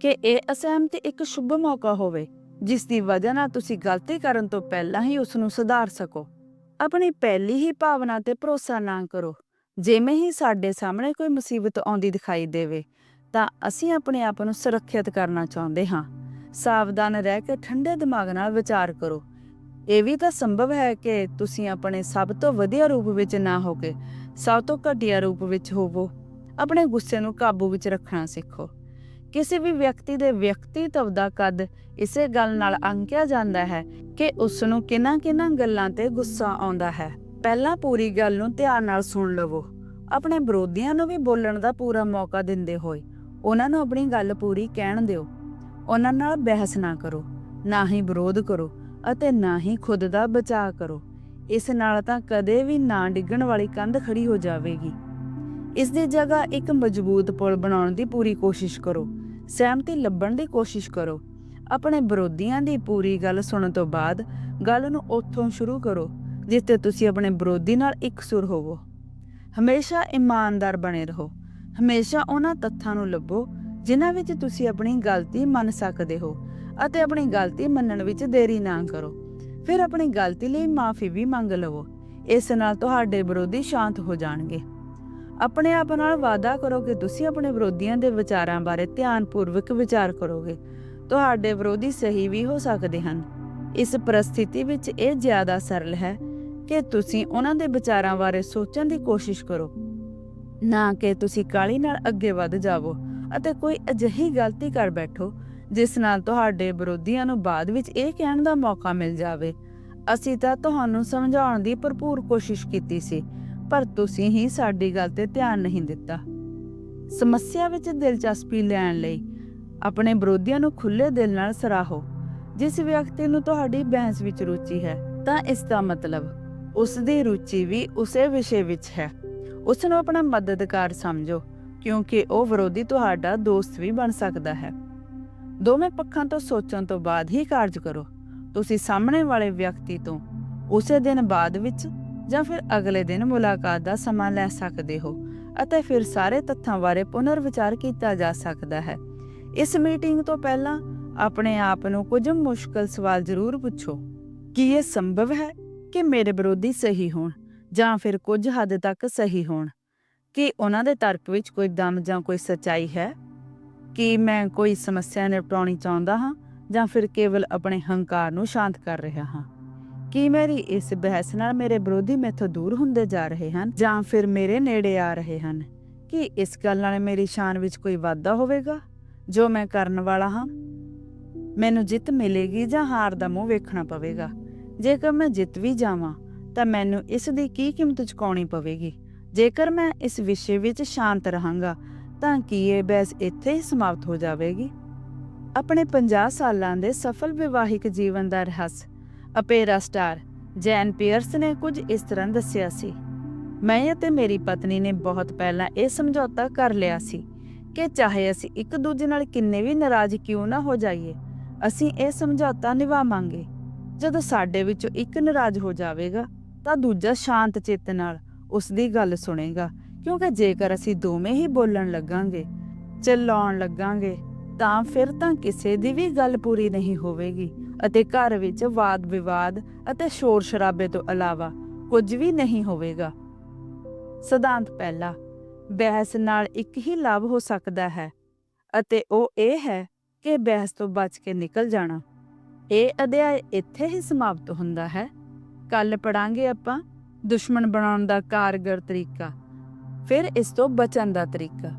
ਕਿ ਇਹ ਅਸਹਿਮਤੀ ਇੱਕ ਸ਼ੁਭ ਮੌਕਾ ਹੋਵੇ ਜਿਸ ਦੀ ਵਜ੍ਹਾ ਨਾਲ ਤੁਸੀਂ ਗਲਤੀ ਕਰਨ ਤੋਂ ਪਹਿਲਾਂ ਹੀ ਉਸ ਨੂੰ ਸੁਧਾਰ ਸਕੋ। ਆਪਣੀ ਪਹਿਲੀ ਹੀ ਭਾਵਨਾ ਤੇ ਭਰੋਸਾ ਨਾ ਕਰੋ। ਜਿਵੇਂ ਹੀ ਸਾਡੇ ਸਾਹਮਣੇ ਕੋਈ ਮੁਸੀਬਤ ਆਉਂਦੀ ਦਿਖਾਈ ਦੇਵੇ, ਤਾਂ ਅਸੀਂ ਆਪਣੇ ਆਪ ਨੂੰ ਸੁਰੱਖਿਅਤ ਕਰਨਾ ਚਾਹੁੰਦੇ ਹਾਂ। ਸਾਵਧਾਨ ਰਹਿ ਕੇ ਠੰਡੇ ਦਿਮਾਗ ਨਾਲ ਵਿਚਾਰ ਕਰੋ। ਇਹ ਵੀ ਤਾਂ ਸੰਭਵ ਹੈ ਕਿ ਤੁਸੀਂ ਆਪਣੇ ਸਭ ਤੋਂ ਵਧੀਆ ਰੂਪ ਵਿੱਚ ਨਾ ਹੋ ਕੇ ਸਭ ਤੋਂ ਘਟੀਆ ਰੂਪ ਵਿੱਚ ਹੋਵੋ। ਆਪਣੇ ਗੁੱਸੇ ਨੂੰ ਕਾਬੂ ਵਿੱਚ ਰੱਖਣਾ ਸਿੱਖੋ। ਕਿਸੇ ਵੀ ਵਿਅਕਤੀ ਦੇ ਵਿਅਕਤੀਤਵ ਦਾ ਕਦ ਇਸੇ ਗੱਲ ਨਾਲ ਅੰਕਿਆ ਜਾਂਦਾ ਹੈ ਕਿ ਉਸ ਨੂੰ ਕਿੰਨਾ-ਕਿੰਨਾ ਗੱਲਾਂ ਤੇ ਗੁੱਸਾ ਆਉਂਦਾ ਹੈ। ਪਹਿਲਾਂ ਪੂਰੀ ਗੱਲ ਨੂੰ ਧਿਆਨ ਨਾਲ ਸੁਣ ਲਵੋ। ਆਪਣੇ ਵਿਰੋਧੀਆਂ ਨੂੰ ਵੀ ਬੋਲਣ ਦਾ ਪੂਰਾ ਮੌਕਾ ਦਿੰਦੇ ਹੋਏ, ਉਹਨਾਂ ਨੂੰ ਆਪਣੀ ਗੱਲ ਪੂਰੀ ਕਹਿਣ ਦਿਓ। ਉਹਨਾਂ ਨਾਲ ਬਹਿਸ ਨਾ ਕਰੋ, ਨਾ ਹੀ ਵਿਰੋਧ ਕਰੋ ਅਤੇ ਨਾ ਹੀ ਖੁਦ ਦਾ ਬਚਾਅ ਕਰੋ। ਇਸ ਨਾਲ ਤਾਂ ਕਦੇ ਵੀ ਨਾ ਡਿੱਗਣ ਵਾਲੀ ਕੰਧ ਖੜੀ ਹੋ ਜਾਵੇਗੀ। ਇਸ ਦੀ ਜਗ੍ਹਾ ਇੱਕ ਮਜ਼ਬੂਤ ਪੁਲ ਬਣਾਉਣ ਦੀ ਪੂਰੀ ਕੋਸ਼ਿਸ਼ ਕਰੋ। ਸਹਿਮਤੀ ਲੱਭਣ ਦੀ ਕੋਸ਼ਿਸ਼ ਕਰੋ। ਆਪਣੇ ਵਿਰੋਧੀਆਂ ਦੀ ਪੂਰੀ ਗੱਲ ਸੁਣਨ ਤੋਂ ਬਾਅਦ ਗੱਲ ਨੂੰ ਉੱਥੋਂ ਸ਼ੁਰੂ ਕਰੋ, ਜਿੱਥੇ ਤੁਸੀਂ ਆਪਣੇ ਵਿਰੋਧੀ ਨਾਲ ਇਕਸੁਰ ਹੋਵੋ। ਹਮੇਸ਼ਾ ਇਮਾਨਦਾਰ ਬਣੇ ਰਹੋ। ਹਮੇਸ਼ਾ ਉਹਨਾਂ ਤੱਥਾਂ ਨੂੰ ਲੱਭੋ, ਜਿਨ੍ਹਾਂ ਵਿੱਚ ਤੁਸੀਂ ਆਪਣੀ ਗਲਤੀ ਮੰਨ ਸਕਦੇ ਹੋ ਅਤੇ ਆਪਣੀ ਗਲਤੀ ਮੰਨਣ ਵਿੱਚ ਦੇਰੀ ਨਾ ਕਰੋ। ਫਿਰ ਆਪਣੀ ਗਲਤੀ ਲਈ ਮਾਫੀ ਵੀ ਮੰਗ ਲਵੋ। ਇਸ ਨਾਲ ਤੁਹਾਡੇ ਵਿਰੋਧੀ ਸ਼ਾਂਤ ਹੋ ਜਾਣਗੇ। ਆਪਣੇ ਆਪ ਨਾਲ ਵਾਅਦਾ ਕਰੋ ਕਿ ਤੁਸੀਂ ਆਪਣੇ ਵਿਰੋਧੀਆਂ ਦੇ ਵਿਚਾਰਾਂ ਬਾਰੇ ਧਿਆਨਪੂਰਵਕ ਵਿਚਾਰ ਕਰੋਗੇ। ਤੁਹਾਡੇ ਵਿਰੋਧੀ ਸਹੀ ਵੀ ਹੋ ਸਕਦੇ ਹਨ। ਇਸ ਪਰਿਸਥਿਤੀ ਵਿੱਚ ਇਹ ਜ਼ਿਆਦਾ ਸਰਲ ਹੈ ਕਿ ਤੁਸੀਂ ਉਹਨਾਂ ਦੇ ਵਿਚਾਰਾਂ ਬਾਰੇ ਸੋਚਣ ਦੀ ਕੋਸ਼ਿਸ਼ ਕਰੋ। ਨਾ ਕਿ ਤੁਸੀਂ ਕਾਲੀ ਨਾਲ ਅੱਗੇ ਵੱਧ ਜਾਵੋ ਅਤੇ ਕੋਈ ਅਜਿਹੀ ਗਲਤੀ ਕਰ ਬੈਠੋ, ਜਿਸ ਨਾਲ ਤੁਹਾਡੇ ਵਿਰੋਧੀਆਂ ਨੂੰ ਬਾਅਦ ਵਿੱਚ ਇਹ ਕਹਿਣ ਦਾ ਮੌਕਾ ਮਿਲ ਜਾਵੇ। ਅਸੀਂ ਤਾਂ ਤੁਹਾਨੂੰ ਸਮਝਾਉਣ ਦੀ ਭਰਪੂਰ ਕੋਸ਼ਿਸ਼ ਕੀਤੀ ਸੀ ਪਰ ਤੁਸੀਂ ਹੀ ਸਾਡੀ ਗੱਲ ਤੇ ਧਿਆਨ ਨਹੀਂ ਦਿੱਤਾ। ਸਮੱਸਿਆ ਵਿੱਚ ਦਿਲਚਸਪੀ ਲੈਣ ਲਈ ਆਪਣੇ ਵਿਰੋਧੀਆਂ ਨੂੰ ਖੁੱਲੇ ਦਿਲ ਨਾਲ ਸਰਾਹੋ। ਜਿਸ ਵਿਅਕਤੀ ਨੂੰ ਤੁਹਾਡੀ ਬਹਿਸ ਵਿੱਚ ਰੁਚੀ ਹੈ, ਤਾਂ ਇਸ ਦਾ ਮਤਲਬ ਉਸ ਦੀ ਰੁਚੀ ਵੀ ਉਸੇ ਵਿਸ਼ੇ ਵਿੱਚ ਹੈ। ਉਸ ਨੂੰ ਆਪਣਾ ਮਦਦਗਾਰ ਸਮਝੋ, ਕਿਉਂਕਿ ਉਹ ਵਿਰੋਧੀ ਤੁਹਾਡਾ ਦੋਸਤ ਵੀ ਬਣ ਸਕਦਾ ਹੈ। ਦੋਵੇਂ ਪੱਖਾਂ ਤੋਂ ਸੋਚਣ ਤੋਂ ਬਾਅਦ ਹੀ ਕਾਰਜ ਕਰੋ। ਤੁਸੀਂ ਸਾਹਮਣੇ ਵਾਲੇ ਵਿਅਕਤੀ ਤੋਂ ਉਸੇ ਦਿਨ ਬਾਅਦ ਵਿੱਚ ਜਾਂ ਫਿਰ ਅਗਲੇ ਦਿਨ ਮੁਲਾਕਾਤ ਦਾ ਸਮਾਂ ਲੈ ਸਕਦੇ ਹੋ ਅਤੇ ਫਿਰ ਸਾਰੇ ਤੱਥਾਂ ਬਾਰੇ ਪੁਨਰ ਵਿਚਾਰ ਕੀਤਾ ਜਾ ਸਕਦਾ ਹੈ। ਇਸ ਮੀਟਿੰਗ ਤੋਂ ਪਹਿਲਾਂ ਆਪਣੇ ਆਪ ਨੂੰ ਕੁਝ ਮੁਸ਼ਕਲ ਸਵਾਲ ਜ਼ਰੂਰ ਪੁੱਛੋ। ਕੀ ਇਹ ਸੰਭਵ ਹੈ ਕਿ ਮੇਰੇ ਵਿਰੋਧੀ ਸਹੀ ਹੋਣ ਜਾਂ ਫਿਰ ਕੁਝ ਹੱਦ ਤੱਕ ਸਹੀ ਹੋਣ? ਕੀ ਉਹਨਾਂ ਦੇ ਤਰਕ ਵਿੱਚ ਕੋਈ ਦਮ ਜਾਂ ਕੋਈ ਸੱਚਾਈ ਹੈ? ਕੀ ਮੈਂ ਕੋਈ ਸਮੱਸਿਆ ਨਿਪਟਾਉਣੀ ਚਾਹੁੰਦਾ ਹਾਂ ਜਾਂ ਫਿਰ ਕੇਵਲ ਆਪਣੇ ਹੰਕਾਰ ਨੂੰ ਸ਼ਾਂਤ ਕਰ ਰਿਹਾ ਹਾਂ? ਕੀ ਮੇਰੀ ਇਸ ਬਹਿਸ ਨਾਲ ਮੇਰੇ ਵਿਰੋਧੀ ਮੈਥੋਂ ਦੂਰ ਹੁੰਦੇ ਜਾ ਰਹੇ ਹਨ ਜਾਂ ਫਿਰ ਮੇਰੇ ਨੇੜੇ ਆ ਰਹੇ ਹਨ? ਕੀ ਇਸ ਗੱਲ ਨਾਲ ਮੇਰੀ ਸ਼ਾਨ ਵਿੱਚ ਕੋਈ ਵਾਧਾ ਹੋਵੇਗਾ? ਜੋ ਮੈਂ ਕਰਨ ਵਾਲਾ ਹਾਂ? ਮੈਨੂੰ ਜਿੱਤ ਮਿਲੇਗੀ ਜਾਂ ਹਾਰ ਦਾ ਮੂੰਹ ਵੇਖਣਾ ਪਵੇਗਾ? ਜੇਕਰ ਮੈਂ ਜਿੱਤ ਵੀ ਜਾਵਾਂ, ਤਾਂ ਮੈਨੂੰ ਇਸ ਦੀ ਕੀ ਕੀਮਤ ਚੁਕਾਉਣੀ ਪਵੇਗੀ? ਜੇਕਰ ਮੈਂ ਇਸ ਵਿਸ਼ੇ ਵਿੱਚ ਸ਼ਾਂਤ ਰਹਾਂਗਾ, ਤਾਂ ਕੀ ਇਹ ਬਹਿਸ ਇੱਥੇ ਹੀ ਸਮਾਪਤ ਹੋ ਜਾਵੇਗੀ? ਆਪਣੇ 50 ਸਾਲਾਂ ਦੇ ਸਫਲ ਵਿਵਾਹਿਕ ਜੀਵਨ ਦਾ ਰਹੱਸ ਅਪੇਰਾ ਸਟਾਰ, ਜੈਨ ਪੀਅਰਸ ਨੇ ਕੁਝ ਇਸ ਤਰ੍ਹਾਂ ਦੱਸਿਆ ਸੀ। ਮੈਂ ਅਤੇ ਮੇਰੀ ਪਤਨੀ ਨੇ ਬਹੁਤ ਪਹਿਲਾਂ ਇਹ ਸਮਝੌਤਾ ਕਰ ਲਿਆ ਸੀ ਕਿ ਚਾਹੇ ਅਸੀਂ ਇੱਕ ਦੂਜੇ ਨਾਲ ਕਿੰਨੇ ਵੀ ਨਾਰਾਜ਼ ਕਿਉਂ ਨਾ ਹੋ ਜਾਈਏ, ਅਸੀਂ ਇਹ ਸਮਝੌਤਾ ਨਿਭਾਵਾਂਗੇ। ਜਦੋਂ ਸਾਡੇ ਵਿੱਚੋਂ ਇੱਕ ਨਾਰਾਜ਼ ਹੋ ਜਾਵੇਗਾ, ਤਾਂ ਦੂਜਾ ਸ਼ਾਂਤ ਚਿੱਤ ਨਾਲ ਉਸ ਦੀ ਗੱਲ ਸੁਣੇਗਾ, ਕਿਉਂਕਿ ਜੇਕਰ ਅਸੀਂ ਦੋਵੇਂ ਹੀ ਬੋਲਣ ਲੱਗਾਂਗੇ ਚਿল্ਲਾਉਣ ਲੱਗਾਂਗੇ ਤਾਂ ਫਿਰ ਤਾਂ ਕਿਸੇ ਦੀ ਵੀ ਗੱਲ ਪੂਰੀ ਨਹੀਂ ਹੋਵੇਗੀ ਅਤੇ ਘਰ ਵਿੱਚ ਵਾਦ ਵਿਵਾਦ ਅਤੇ ਸ਼ੋਰ ਸ਼ਰਾਬੇ ਤੋਂ ਇਲਾਵਾ ਕੁਝ ਵੀ ਨਹੀਂ ਹੋਵੇਗਾ। ਸਿਧਾਂਤ ਪਹਿਲਾ, ਬਹਿਸ ਨਾਲ ਇੱਕ ਹੀ ਲਾਭ ਹੋ ਸਕਦਾ ਹੈ ਅਤੇ ਉਹ ਇਹ ਹੈ ਕਿ ਬਹਿਸ ਤੋਂ ਬਚ ਕੇ ਨਿਕਲ ਜਾਣਾ। ਇਹ ਅਧਿਆਇ ਇੱਥੇ ਹੀ ਸਮਾਪਤ ਹੁੰਦਾ ਹੈ। ਕੱਲ ਪੜਾਂਗੇ ਆਪਾਂ ਦੁਸ਼ਮਣ ਬਣਾਉਣ ਦਾ ਕਾਰਗਰ ਤਰੀਕਾ, ਫਿਰ ਇਸ ਤੋਂ ਬਚਣ ਦਾ ਤਰੀਕਾ।